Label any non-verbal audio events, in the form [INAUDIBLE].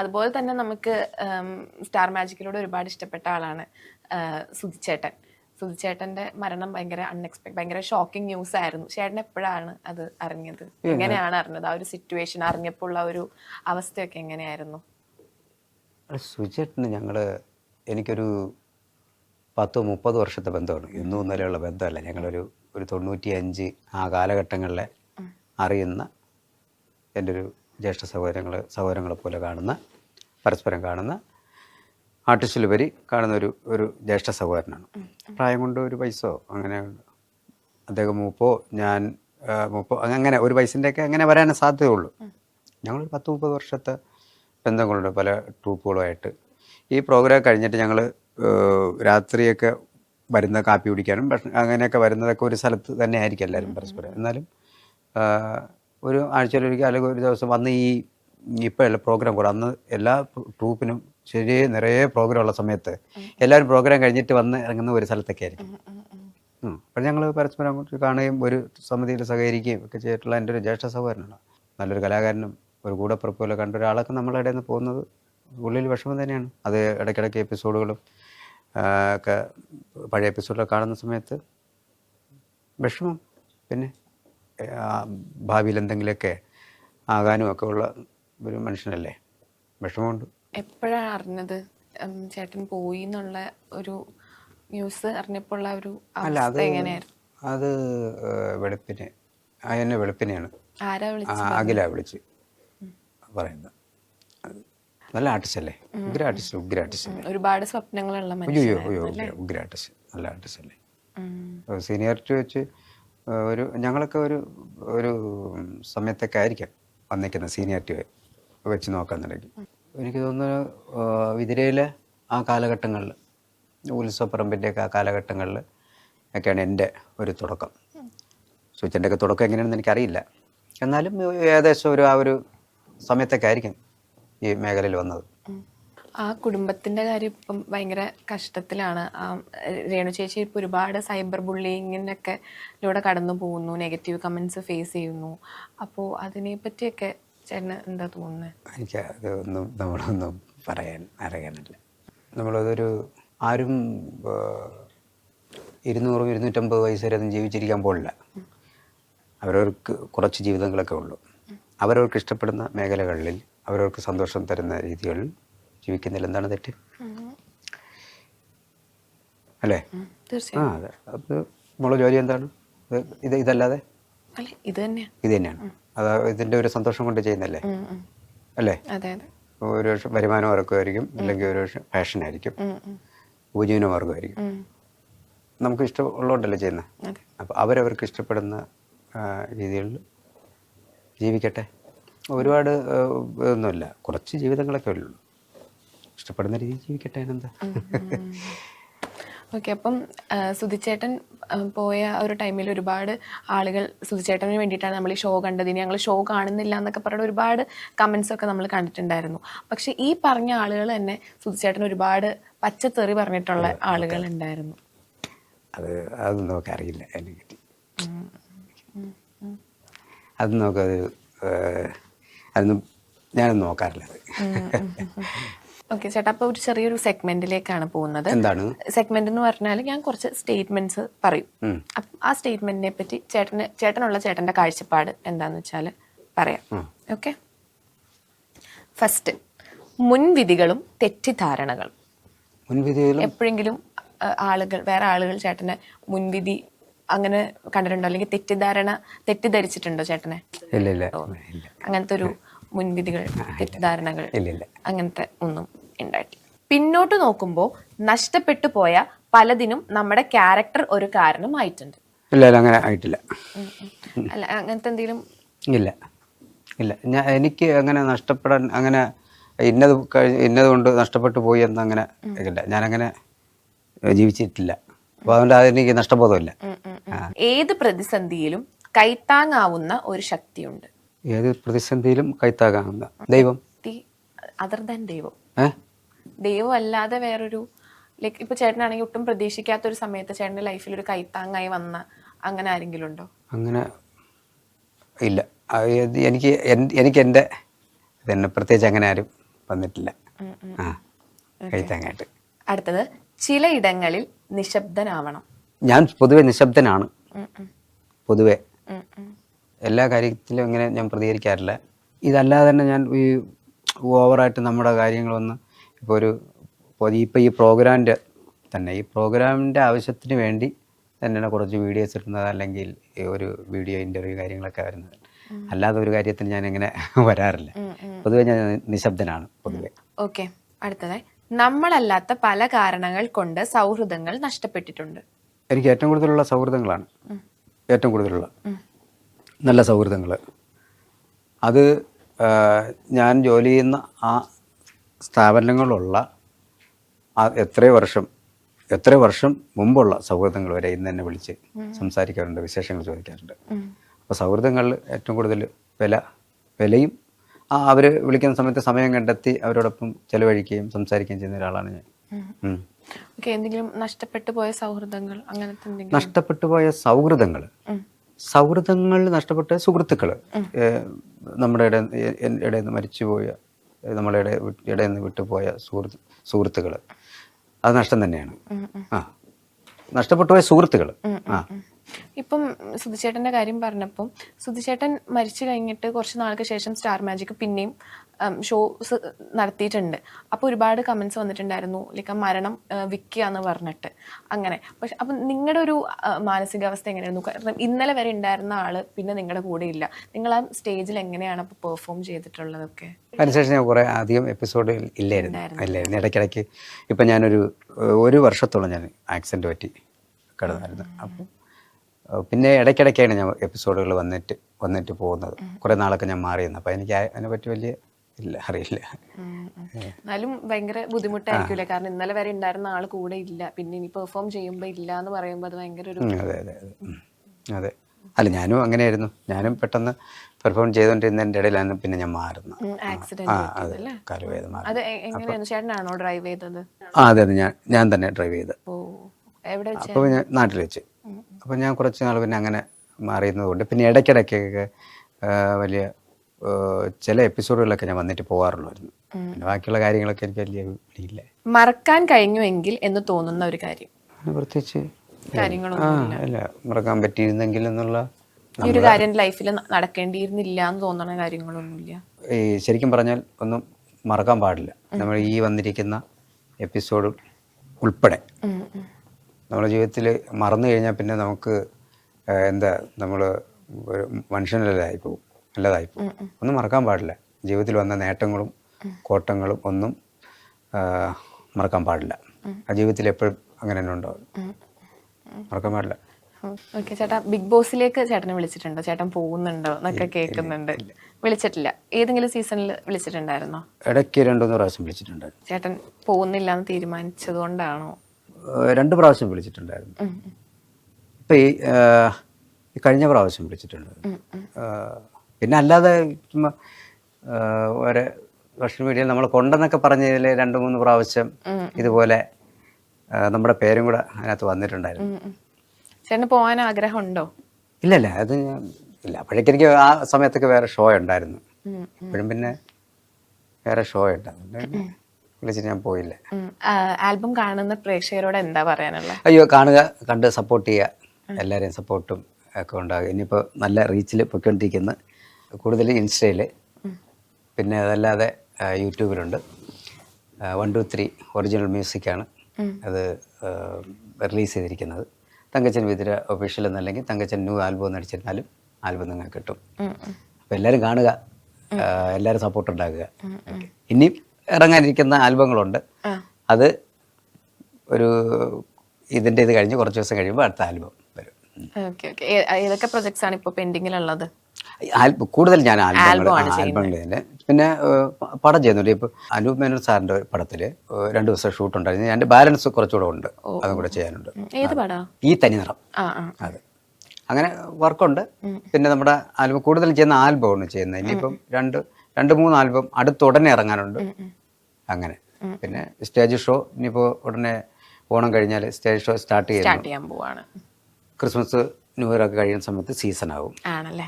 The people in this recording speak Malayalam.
അതുപോലെ തന്നെ നമുക്ക് സ്റ്റാർ മാജിക്കിലൂടെ ഒരുപാട് ഇഷ്ടപ്പെട്ട ആളാണ് സുധിച്ചേട്ടൻ. സുധിച്ചേട്ടന്റെ മരണം ഭയങ്കര അൺഎക്സ്പെക്ട് ഭയങ്കര ഷോക്കിംഗ് ന്യൂസ് ആയിരുന്നു. ചേട്ടൻ എപ്പോഴാണ് അത് അറിഞ്ഞത്? എങ്ങനെയാണ് അറിഞ്ഞത്? ആ ഒരു സിറ്റുവേഷൻ അറിഞ്ഞപ്പോൾ ഉള്ള ഒരു അവസ്ഥയൊക്കെ എങ്ങനെയായിരുന്നു? സുചേട്ടന് ഞങ്ങൾ എനിക്കൊരു പത്തോ മുപ്പത് വർഷത്തെ ബന്ധമാണ്. ഇന്നും ഇന്നലെയുള്ള ബന്ധമല്ല. ഞങ്ങളൊരു ഒരു തൊണ്ണൂറ്റി അഞ്ച് ആ കാലഘട്ടങ്ങളിലെ അറിയുന്ന എന്റെ ഒരു ജ്യേഷ്ഠ സഹോദരങ്ങൾ സഹോദരങ്ങളെ പോലെ കാണുന്ന പരസ്പരം കാണുന്ന ആർട്ടിസ്റ്റിലുപരി കാണുന്ന ഒരു ഒരു ജ്യേഷ്ഠ സഹോദരനാണ്. പ്രായം കൊണ്ട് ഒരു പൈസോ അങ്ങനെ അദ്ദേഹം മൂപ്പോ ഞാൻ മൂപ്പോ അങ്ങനെ ഒരു വയസ്സിന്റെയൊക്കെ അങ്ങനെ വരാനേ സാധ്യതയുള്ളൂ. ഞങ്ങൾ പത്ത് മുപ്പത് വർഷത്തെ ബന്ധങ്ങളുണ്ട് പല ട്രൂപ്പുകളുമായിട്ട്. ഈ പ്രോഗ്രാം കഴിഞ്ഞിട്ട് ഞങ്ങൾ രാത്രിയൊക്കെ വരുന്ന കാപ്പി കുടിക്കാനും ഭക്ഷണം അങ്ങനെയൊക്കെ വരുന്നതൊക്കെ ഒരു സ്ഥലത്ത് തന്നെ ആയിരിക്കും എല്ലാവരും പരസ്പരം. എന്നാലും ഒരു ആഴ്ചയിലൊരിക്കൽ അല്ലെങ്കിൽ ഒരു ദിവസം വന്ന് ഈ ഇപ്പോഴല്ല പ്രോഗ്രാം കൂടെ. അന്ന് എല്ലാ ട്രൂപ്പിനും ശരി നിറയെ പ്രോഗ്രാം ഉള്ള സമയത്ത് എല്ലാവരും പ്രോഗ്രാം കഴിഞ്ഞിട്ട് വന്ന് ഇറങ്ങുന്ന ഒരു സ്ഥലത്തൊക്കെ ആയിരിക്കും അപ്പം ഞങ്ങൾ പരസ്പരം അങ്ങോട്ട് കാണുകയും ഒരു സമിതിയിൽ സഹകരിക്കുകയും ഒക്കെ ചെയ്തിട്ടുള്ള എന്റെ ഒരു ജ്യേഷ്ഠ സഹോദരനാണ്. നല്ലൊരു കലാകാരനും ഒരു കൂടപ്പുറപ്പ് പോലെ കണ്ട ഒരാളൊക്കെ നമ്മളുടെ ഇടയിൽ നിന്ന് പോകുന്നത് ഉള്ളിൽ വിഷമം തന്നെയാണ്. അത് ഇടയ്ക്കിടയ്ക്ക് എപ്പിസോഡുകളും ഒക്കെ പഴയ എപ്പിസോഡൊക്കെ കാണുന്ന സമയത്ത് വിഷമം. പിന്നെ ഭാവിയിൽ എന്തെങ്കിലുമൊക്കെ ആകാനും ഒക്കെ ഉള്ള ഒരു മനുഷ്യനല്ലേ? വിഷമമുണ്ട്. എപ്പോഴാണ് അറിഞ്ഞത്? ചേട്ടൻ പോയി എന്നുള്ള ഒരു ന്യൂസ് അറിഞ്ഞപ്പോൾ ഒരു അല്ല അത് എങ്ങനെയായിരുന്നു? അത് വെളുപ്പിന് എന്നെ വെളുപ്പിനെയാണ്. അഖില വിളിച്ച് പറയുന്നത്. നല്ല ആർട്ടിസ്റ്റ് അല്ലേ ഉഗ്ര ആർട്ടിസ്റ്റ് ഉഗ്ര ആർട്ടിസ്റ്റ് ഒരുപാട് സ്വപ്നങ്ങളുള്ള അയ്യോ അയ്യോ ഉഗ്ര ആർട്ടിസ്റ്റ് നല്ല ആർട്ടിസ്റ്റ് അല്ലേ? സീനിയർ സീനിയറിറ്റി വെച്ച് ഒരു ഞങ്ങളൊക്കെ ഒരു ഒരു സമയത്തൊക്കെ ആയിരിക്കാം വന്നിരിക്കുന്ന സീനിയറിറ്റി വെച്ച് നോക്കാന്നുണ്ടെങ്കിൽ എനിക്ക് തോന്നുന്നു വിതിരയിലെ ആ കാലഘട്ടങ്ങളിൽ ഉത്സവപ്പറമ്പിന്റെയൊക്കെ ആ കാലഘട്ടങ്ങളിൽ ഒക്കെയാണ് എന്റെ ഒരു തുടക്കം. സുച്ചിന്റെ ഒക്കെ തുടക്കം എങ്ങനെയാണെന്ന് എനിക്കറിയില്ല. എന്നാലും ഏകദേശം ഒരു ആ ഒരു സമയത്തൊക്കെ ആയിരിക്കും ഈ മേഖലയിൽ വന്നത്. ആ കുടുംബത്തിന്റെ കാര്യം ഇപ്പം ഭയങ്കര കഷ്ടത്തിലാണ്. ആ രേണു ചേച്ചി ഇപ്പൊ ഒരുപാട് സൈബർ ബുള്ളിങ്ങിനൊക്കെ ലൂടെ കടന്നു പോകുന്നു നെഗറ്റീവ് കമന്റ്സ് ഫേസ് ചെയ്യുന്നു. അപ്പോൾ അതിനെ പറ്റിയൊക്കെ ചേട്ടന് എന്താ തോന്നുന്നത് എനിക്ക് അതൊന്നും നമ്മളൊന്നും പറയാൻ അറിയാനില്ല നമ്മളതൊരു ആരും ഇരുന്നൂറും ഇരുന്നൂറ്റമ്പത് വയസ്സ് വരെ ഒന്നും ജീവിച്ചിരിക്കാൻ പോലില്ല അവരവർക്ക് കുറച്ച് ജീവിതങ്ങളൊക്കെ ഉള്ളൂ. അവരവർക്ക് ഇഷ്ടപ്പെടുന്ന മേഖലകളിൽ അവരവർക്ക് സന്തോഷം തരുന്ന രീതികളിൽ ജീവിക്കുന്നതിൽ എന്താണ് തെറ്റ്? അല്ലേ? ആ അതെ. അത് നമ്മളെ ജോലി എന്താണ്? ഇത് ഇത് ഇതല്ലാതെ? ഇത് തന്നെയാ. ഇത് തന്നെയാണ്. അത് ഇതിന്റെ ഒരു സന്തോഷം കൊണ്ട് ചെയ്യുന്നല്ലേ. അല്ലേ? ഒരു വരുമാന മാർഗമായിരിക്കും അല്ലെങ്കിൽ ഒരു ഫാഷൻ ആയിരിക്കും. ഉപജീവന മാർഗമായിരിക്കും. നമുക്ക് ഇഷ്ടമുള്ളതുകൊണ്ടല്ലേ ചെയ്യുന്നത് അപ്പൊ അവരവർക്ക് ഇഷ്ടപ്പെടുന്ന രീതിയിൽ ജീവിക്കട്ടെ. ഒരുപാട് ഒന്നുമില്ല. ഇതൊന്നുമില്ല കുറച്ച് ജീവിതങ്ങളൊക്കെ ഉള്ളൂ. ഇഷ്ടപ്പെടുന്ന രീതിയിൽ ജീവിക്കട്ടെ എന്താ ഓക്കെ അപ്പം സുധിച്ചേട്ടൻ പോയ ഒരു ടൈമിൽ ഒരുപാട് ആളുകൾ സുധിച്ചേട്ടന് വേണ്ടിയിട്ടാണ് നമ്മൾ ഈ ഷോ കണ്ടത്. ഇനി ഞങ്ങൾ ഷോ കാണുന്നില്ല എന്നൊക്കെ പറഞ്ഞ ഒരുപാട് കമൻസ് ഒക്കെ നമ്മൾ കണ്ടിട്ടുണ്ടായിരുന്നു. പക്ഷെ ഈ പറഞ്ഞ ആളുകൾ തന്നെ സുധിച്ചേട്ടൻ ഒരുപാട് പച്ചത്തെറി പറഞ്ഞിട്ടുള്ള ആളുകൾ ഉണ്ടായിരുന്നു അത് അതൊന്നും നമുക്ക് അറിയില്ല അതിനെപ്പറ്റി അത് അതൊന്നും ഞാനൊന്നും നോക്കാറില്ല. ഓക്കെ ചേട്ടാ അപ്പോൾ ഒരു ചെറിയൊരു സെഗ്മെന്റിലേക്കാണ് പോകുന്നത്. എന്താണ്? സെഗ്മെന്റ് എന്ന് പറഞ്ഞാൽ ഞാൻ കുറച്ച് സ്റ്റേറ്റ്മെന്റ്സ് പറയും. അപ്പം ആ സ്റ്റേറ്റ്മെന്റിനെ പറ്റി ചേട്ടന് ചേട്ടനുള്ള ചേട്ടന്റെ കാഴ്ചപ്പാട് എന്താന്ന് വെച്ചാൽ പറയാം. ഓക്കെ ഫസ്റ്റ് മുൻവിധികളും തെറ്റിദ്ധാരണകളും. മുൻവിധികളും? എപ്പോഴെങ്കിലും ആളുകൾ വേറെ ആളുകൾ ചേട്ടനെ മുൻവിധി അങ്ങനെ കണ്ടിട്ടുണ്ടോ? അല്ലെങ്കിൽ തെറ്റിദ്ധാരണ തെറ്റിദ്ധരിച്ചിട്ടുണ്ടോ ചേട്ടനെ? അങ്ങനത്തെ ഒരു മുൻവിധികൾ തെറ്റിദ്ധാരണകൾ അങ്ങനത്തെ ഒന്നും ഉണ്ടായിട്ടില്ല പിന്നോട്ട് നോക്കുമ്പോൾ നഷ്ടപ്പെട്ടു പോയ പലതിനും നമ്മുടെ ക്യാരക്ടർ ഒരു കാരണമായിട്ടുണ്ട്. ഇല്ല ഇല്ല അങ്ങനെ ആയിട്ടില്ല. അല്ല അങ്ങനത്തെ എന്തെങ്കിലും? ഇല്ല ഇല്ല. ഞാൻ എനിക്ക് അങ്ങനെ നഷ്ടപ്പെടാൻ അങ്ങനെ ഇന്നത് ഇന്നത് കൊണ്ട് നഷ്ടപ്പെട്ടു പോയി എന്ന് അങ്ങനെ ഇല്ല. ഞാനങ്ങനെ ജീവിച്ചിട്ടില്ല. അപ്പോൾ അതുകൊണ്ട് അതെനിക്ക് നഷ്ടബോധമില്ല. ഏത് പ്രതിസന്ധിയിലും കൈത്താങ്ങാവുന്ന ഒരു ശക്തിയുണ്ട്. ഏത് പ്രതിസന്ധിയിലും കൈത്താങ്ങാവുന്ന ദൈവം? അതർ ദാൻ ദൈവം. ഏ? ദൈവം അല്ലാതെ വേറൊരു ലൈക്ക് ഇപ്പൊ ചേട്ടനാണെങ്കിൽ ഒട്ടും പ്രതീക്ഷിക്കാത്ത ഒരു സമയത്ത് ചേട്ടന്റെ ലൈഫിൽ ഒരു കൈത്താങ്ങായി വന്ന അങ്ങനെ ആരെങ്കിലും ഉണ്ടോ? അങ്ങനെ ഇല്ല. എനിക്ക് എനിക്ക് എന്റെ തന്നെ പ്രത്യേകിച്ച് അങ്ങനെ ആരും വന്നിട്ടില്ല. ആ എഴുത്താങ്ങായിട്ട് അടുത്തത് ചിലയിടങ്ങളിൽ നിശബ്ദനാവണം. ഞാൻ പൊതുവെ നിശബ്ദനാണ്. പൊതുവെ. എല്ലാ കാര്യത്തിലും ഇങ്ങനെ ഞാൻ പ്രതികരിക്കാറില്ല. ഇതല്ലാതെ തന്നെ ഞാൻ ഈ ഓവറായിട്ട് നമ്മുടെ കാര്യങ്ങളൊന്ന് ഇപ്പോൾ ഒരു ഇപ്പോൾ ഈ പ്രോഗ്രാമിന്റെ തന്നെ ഈ പ്രോഗ്രാമിന്റെ ആവശ്യത്തിന് വേണ്ടി തന്നെയാണ് കുറച്ച് വീഡിയോസ് ഇടുന്നത് അല്ലെങ്കിൽ ഒരു വീഡിയോ ഇന്റർവ്യൂ കാര്യങ്ങളൊക്കെ വരുന്നത്. അല്ലാതെ ഒരു കാര്യത്തിന് ഞാൻ ഇങ്ങനെ [LAUGHS] വരാറില്ല പൊതുവെ ഞാൻ നിശബ്ദനാണ് പൊതുവെ. ഓക്കെ അടുത്തതായി നമ്മളല്ലാത്ത പല കാരണങ്ങൾ കൊണ്ട് സൗഹൃദങ്ങൾ നഷ്ടപ്പെട്ടിട്ടുണ്ട്. എനിക്ക് ഏറ്റവും കൂടുതലുള്ള സൗഹൃദങ്ങളാണ്. ഏറ്റവും കൂടുതലുള്ള. നല്ല സൗഹൃദങ്ങൾ അത് ഞാൻ ജോലി ചെയ്യുന്ന ആ സ്ഥാപനങ്ങളുള്ള ആ എത്രയോ വർഷം എത്ര വർഷം മുമ്പുള്ള സൗഹൃദങ്ങൾ വരെ ഇന്ന് എന്നെ വിളിച്ച് സംസാരിക്കാറുണ്ട് വിശേഷങ്ങൾ ചോദിക്കാറുണ്ട്. അപ്പോൾ സൗഹൃദങ്ങളിൽ ഏറ്റവും കൂടുതൽ വില വിലയും ആ അവർ വിളിക്കുന്ന സമയത്ത് സമയം കണ്ടെത്തി അവരോടൊപ്പം ചെലവഴിക്കുകയും സംസാരിക്കുകയും ചെയ്യുന്ന ഒരാളാണ് ഞാൻ. ഉം. ഓക്കെ എന്തെങ്കിലും നഷ്ടപ്പെട്ടു പോയ സൗഹൃദങ്ങൾ അങ്ങനത്തെ നഷ്ടപ്പെട്ടു പോയ സൗഹൃദങ്ങൾ. സൗഹൃദങ്ങൾ നഷ്ടപ്പെട്ട സുഹൃത്തുക്കൾ നമ്മുടെ ഇടയിൽ നിന്ന് മരിച്ചുപോയ ഏ, നമ്മുടെ ഇടയിൽ നിന്ന് വിട്ടുപോയ സുഹൃത്ത് സുഹൃത്തുക്കൾ അത് നഷ്ടം തന്നെയാണ്. ആ. നഷ്ടപ്പെട്ടു പോയ സുഹൃത്തുക്കൾ ആ. ഇപ്പം സുധിച്ചേട്ടന്റെ കാര്യം പറഞ്ഞപ്പം സുധിച്ചേട്ടൻ മരിച്ചു കഴിഞ്ഞിട്ട് കുറച്ച് നാൾക്ക് ശേഷം സ്റ്റാർ മാജിക് പിന്നെയും ഷോസ് നടത്തിയിട്ടുണ്ട്. അപ്പോൾ ഒരുപാട് കമന്റ്സ് വന്നിട്ടുണ്ടായിരുന്നു. ലൈക്ക് മരണം വിൽക്കുക എന്ന് പറഞ്ഞിട്ട്. അങ്ങനെ. പക്ഷെ അപ്പം നിങ്ങളുടെ ഒരു മാനസികാവസ്ഥ എങ്ങനെയായിരുന്നു? കാരണം ഇന്നലെ വരെ ഉണ്ടായിരുന്ന ആൾ പിന്നെ നിങ്ങളുടെ കൂടെ ഇല്ല. നിങ്ങൾ ആ സ്റ്റേജിൽ എങ്ങനെയാണ് അപ്പോൾ പെർഫോം ചെയ്തിട്ടുള്ളതൊക്കെ? അതിനുശേഷം ഞാൻ കുറേ അധികം എപ്പിസോഡ് ഇല്ലായിരുന്നു. ഇല്ലായിരുന്നു. ഇടയ്ക്കിടയ്ക്ക് ഇപ്പം ഞാനൊരു ഒരു വർഷത്തോളം ഞാൻ ആക്സിഡന്റ് പറ്റി കിടന്നായിരുന്നു. അപ്പം പിന്നെ ഇടയ്ക്കിടയ്ക്കാണ് ഞാൻ എപ്പിസോഡുകൾ വന്നിട്ട് വന്നിട്ട് പോകുന്നത്. കുറേ നാളൊക്കെ ഞാൻ മാറിയിരുന്നു അപ്പോൾ എനിക്ക് അതിനെപ്പറ്റി വലിയ ഇല്ല അറിയില്ല. എന്നാലും ഭയങ്കര ബുദ്ധിമുട്ടായിരിക്കില്ല? കാരണം ഇന്നലെ വരെ ഉണ്ടായിരുന്ന ആൾ കൂടെ ഇല്ല. പിന്നെ ഇനി പെർഫോം ചെയ്യുമ്പോൾ ഇല്ല എന്ന് പറയുമ്പോൾ അത് ഭയങ്കര ഒരു അതെ അതെ അതെ. അതെ. അല്ല ഞാനും അങ്ങനെയായിരുന്നു. ഞാനും പെട്ടെന്ന് പെർഫോം ചെയ്തോണ്ടിരുന്നതിന്റെ ഇടയിലാണ് പിന്നെ ഞാൻ മാറുന്നത്. ചേട്ടനാണോ ഡ്രൈവ് ചെയ്തത്? ആ അതെ അതെ. ഞാൻ ഞാൻ തന്നെ ഡ്രൈവ് ചെയ്ത് അപ്പോൾ ഞാൻ നാട്ടിൽ വെച്ച്. അപ്പോൾ ഞാൻ കുറച്ച് നാൾ പിന്നെ അങ്ങനെ മാറിയിരുന്നത് കൊണ്ട് പിന്നെ ഇടയ്ക്കിടയ്ക്കൊക്കെ വലിയ ചില എപ്പിസോഡുകളിലൊക്കെ ഞാൻ വന്നിട്ട് പോകാറുള്ളായിരുന്നു പിന്നെ ബാക്കിയുള്ള കാര്യങ്ങളൊക്കെ എനിക്ക് വലിയ ഇല്ല മറക്കാൻ കഴിഞ്ഞുവെങ്കിൽ എന്ന് തോന്നുന്ന ഒരു കാര്യം. പ്രത്യേകിച്ച് അല്ല മറക്കാൻ പറ്റിയിരുന്നെങ്കിൽ എന്നുള്ള ഈ ഒരു കാര്യം ലൈഫിൽ നടക്കേണ്ടിയിരുന്നില്ല എന്ന് തോന്നുന്ന കാര്യങ്ങളൊന്നുമില്ല. ഈ ശരിക്കും പറഞ്ഞാൽ ഒന്നും മറക്കാൻ പാടില്ല. നമ്മൾ ഈ വന്നിരിക്കുന്ന എപ്പിസോഡ് ഉൾപ്പെടെ. നമ്മുടെ ജീവിതത്തിൽ മറന്നു കഴിഞ്ഞാൽ പിന്നെ നമുക്ക് എന്താ നമ്മൾ മനുഷ്യനല്ലായി പോകും അല്ലാതായി പോകും ഒന്നും മറക്കാൻ പാടില്ല. ജീവിതത്തിൽ വന്ന നേട്ടങ്ങളും കോട്ടങ്ങളും ഒന്നും മറക്കാൻ പാടില്ല. ആ ജീവിതത്തിൽ എപ്പോഴും അങ്ങനെ തന്നെ ഉണ്ടാവും. മറക്കാൻ പാടില്ല. ഓക്കെ. ചേട്ടാ ബിഗ് ബോസിലേക്ക് ചേട്ടനെ വിളിച്ചിട്ടുണ്ടോ? ചേട്ടൻ പോകുന്നുണ്ടോ എന്നൊക്കെ കേൾക്കുന്നുണ്ട്. വിളിച്ചിട്ടില്ല. ഏതെങ്കിലും സീസണിൽ വിളിച്ചിട്ടുണ്ടായിരുന്നോ? ഇടയ്ക്ക് രണ്ടു പ്രാവശ്യം വിളിച്ചിട്ടുണ്ടായിരുന്നു. ചേട്ടൻ പോകുന്നില്ല എന്ന് തീരുമാനിച്ചത് കൊണ്ടാണോ രണ്ട് പ്രാവശ്യം വിളിച്ചിട്ടുണ്ടായിരുന്നു. ഇപ്പൊ ഈ കഴിഞ്ഞ പ്രാവശ്യം വിളിച്ചിട്ടുണ്ടായിരുന്നു. ആ, പിന്നെ അല്ലാതെ ചുമ്മാ ഒരു സോഷ്യൽ മീഡിയയിൽ നമ്മൾ കൊണ്ടെന്നൊക്കെ പറഞ്ഞതിൽ രണ്ട് മൂന്ന് പ്രാവശ്യം ഇതുപോലെ നമ്മുടെ പേരും കൂടെ അതിനകത്ത് വന്നിട്ടുണ്ടായിരുന്നു. ചേട്ടന് പോകാൻ ആഗ്രഹമുണ്ടോ? ഉണ്ടോ ഇല്ലല്ല അത് ഞാൻ ഇല്ല. അപ്പോഴേക്കും എനിക്ക് ആ സമയത്തൊക്കെ വേറെ ഷോ ഉണ്ടായിരുന്നു. ഇപ്പോഴും പിന്നെ വേറെ ഷോ ഉണ്ട്. അതുകൊണ്ട് വിളിച്ചിട്ട് ഞാൻ പോയില്ല. ആൽബം കാണുന്ന പ്രേക്ഷകരോട് എന്താ പറയാനുള്ളത് അയ്യോ കാണുക കണ്ട് സപ്പോർട്ട് ചെയ്യുക. എല്ലാവരെയും സപ്പോർട്ടും ഒക്കെ ഉണ്ടാകും. ഇനിയിപ്പോൾ നല്ല റീച്ചിൽ പൊയ്ക്കൊണ്ടിരിക്കുന്ന. കൂടുതൽ ഇൻസ്റ്റയിൽ പിന്നെ അതല്ലാതെ യൂട്യൂബിലുണ്ട്. വൺ ടു ത്രീ ഒറിജിനൽ മ്യൂസിക്കാണ് അത് റിലീസ് ചെയ്തിരിക്കുന്നത്. തങ്കച്ചൻ വിതിര ഒഫീഷ്യൽ എന്നല്ലെങ്കിൽ തങ്കച്ചൻ ന്യൂ ആൽബം എന്ന് അടിച്ചിരുന്നാലും ആൽബം നിങ്ങൾക്ക് കിട്ടും. അപ്പം. എല്ലാവരും കാണുക. എല്ലാവരും സപ്പോർട്ട് ഉണ്ടാക്കുക. ഇനി ഇറങ്ങാനിരിക്കുന്ന ആൽബങ്ങളുണ്ട്. അത് ഒരു ഇതിന്റെ ഇത് കഴിഞ്ഞ് കുറച്ച് ദിവസം കഴിയുമ്പോൾ അടുത്ത ആൽബം വരും. Okay okay. ഏതൊക്കെ പ്രൊജക്ട്സ് ആണ് ഇപ്പോൾ പെൻഡിങ്ങിലുള്ളത് കൂടുതൽ ഞാൻ ആൽബമാണ് പിന്നെ പടം ചെയ്യുന്നുണ്ട്. ഇപ്പൊ അനൂപ് മേനോൻ സാറിന്റെ പടത്തിൽ രണ്ടു ദിവസം ഷൂട്ട് ഉണ്ടായിരുന്നു. എന്റെ ബാലൻസ് കുറച്ചുകൂടെ ഉണ്ട്. അതും കൂടെ ചെയ്യാനുണ്ട്. ഈ തനിനിറം ആ ആ. അതെ. അങ്ങനെ വർക്കുണ്ട്. പിന്നെ നമ്മുടെ ആൽബം കൂടുതൽ ചെയ്യുന്ന ആൽബമാണ് ചെയ്യുന്നത്. ഇനിയിപ്പം രണ്ട് രണ്ട് മൂന്ന് ആൽബം അടുത്തുടനെ ഇറങ്ങാനുണ്ട്. അങ്ങനെ. പിന്നെ സ്റ്റേജ് ഷോ ഇനിയിപ്പോൾ ഉടനെ ഓണം കഴിഞ്ഞാൽ സ്റ്റേജ് ഷോ സ്റ്റാർട്ട് ചെയ്യാൻ പോവാണ്. ക്രിസ്മസ് ന്യൂ ഇയർ ഒക്കെ കഴിയുന്ന സമയത്ത് സീസൺ ആവും. ആണല്ലേ?